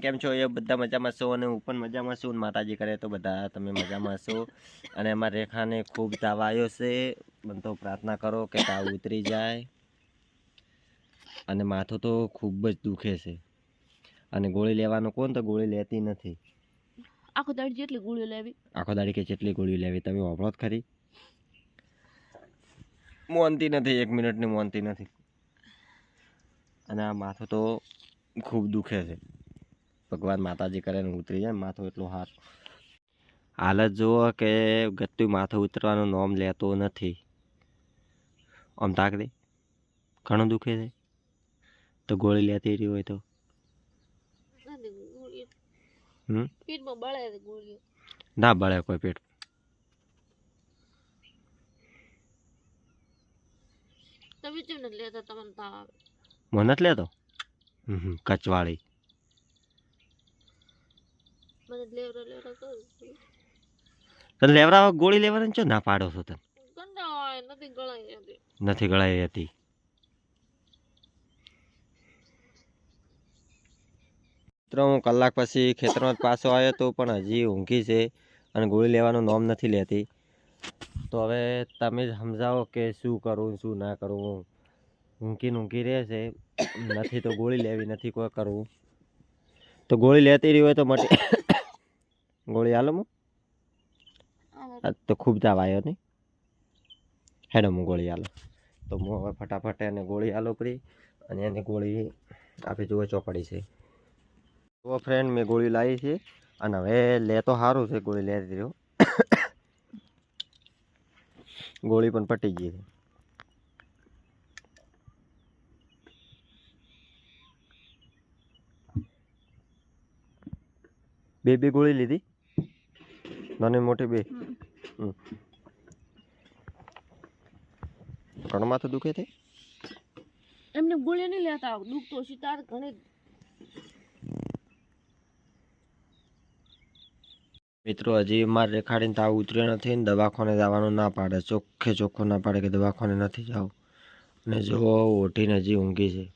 કેમ છો? એ બધા મજામાં છો અને હું પણ મજામાં છું માતાજી કરે તો બધા તમે મજામાં છો? અને અમારા રેખાને ખૂબ તાવ આવ્યો છે. મને તો પ્રાર્થના કરો કે તાવ ઉતરી જાય. અને માથું તો ખૂબ જ દુખે છે. અને ગોળી લેવાનું કોણ? તો ગોળી લેતી નથી. આખો દાડી જેટલી ગોળીઓ લેવી? આખો દાડી કે જેટલી ગોળી લેવી? તમે વાપરો જ ખરી. મોનતી નથી એક મિનિટની મોનતી નથી. અને આ માથું તો ખૂબ દુખે છે. ભગવાન માતાજી કરે ને ઉતરી જાય માથો એટલું હાર હાલત જુઓ કે ગત્તું માથું ઉતરવાનું નોમ લેતો નથી. આમ તાક દે. ઘણું દુખે છે. તો ગોળી લેતી રહી હોય તો. ના બળે કોઈ પેટ. મને નથી લેતો? હમ હમ, કચવાળી. મને લેવરા લેવરા કરું તને લેવરાવા ગોળી લેવાની ચો ના પાડો છો તને? નથી ગળાઈ હતી નથી ગળાઈ હતી મિત્રો હું કલાક પછી ખેતરમાં પાછો આવ્યો તો પણ હજી ઊંઘી છે અને ગોળી લેવાનું નોમ નથી લેતી. તો હવે તમે જ સમજાવો કે શું કરું શું ના કરવું ઊંઘી ઊંઘી રહે છે. નથી તો ગોળી લેવી નથી કોઈ કરવું. તો ગોળી લેતી રહી હોય તો મટી ગોળી હાલો આમાં તો ખૂબ તાવ આવ્યો નહીં હેડો હું ગોળી હાલો. તો હું હવે ફટાફટ એને ગોળી હાલો કરી અને એને ગોળી આપી જુઓ ચોપડી છે. તો ફ્રેન્ડ મેં ગોળી લાવી છે અને હવે લે તો સારું છે ગોળી લેતી રહ્યો ગોળી પણ પટી ગઈ છે. બે બે ગોળી લીધી? નાની મોટી બે. ઘણું માથું દુખે છે એમને ગોળી નહીં લેતા દુખતો સિતાર ઘણે. મિત્રો હજી મારે રેખાડીને તાવ ઉતર્યો નથી ને દવાખાને જવાનું ના પાડે. ચોખ્ખે ચોખ્ખો ના પાડે કે દવાખાને નથી જાવ. અને જો ઓઠીને હજી ઊંઘી છે.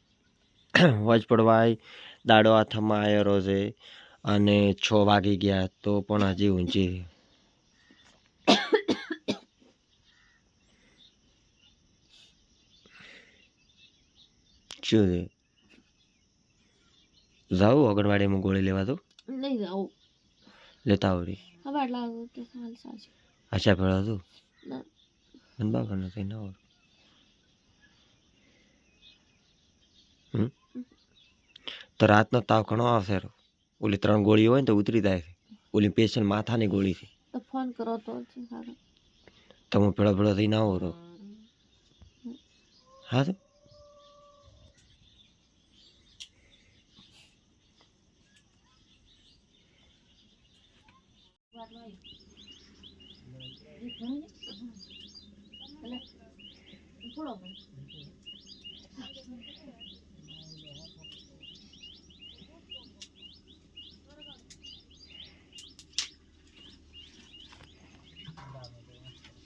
વજ પડવાય દાડો હાથમાં આવેલો છે. અને છ વાગી ગયા તો પણ હજી ઊંચી શું જાઉં અગણવાડીમાં ગોળી લેવા તો? નહીં જાવ લેતા આવડી હવે લાગુ કે હાલ સાચી. આશા ભેળા તું? મને બાપા ના તો રાતનો તાવ ઘણો આવશે રો. ઓલી ત્રણ ગોળી હોય ને તો ઉતરી જાય છે. ઓલી પેશન્ટ માથાની ગોળી છે. તો ફોન કરો તો છે સારું. તો હું ભેળો ભેળો થઈને આવો રો હા તો. થોડો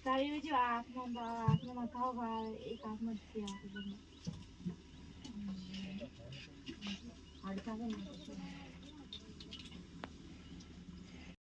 મને તારી જો હાથમાં બા- હાથમાં ઘાવ ભાવે એક હાથમાં જ છે હાથ બંને. હાડકાં છે ને.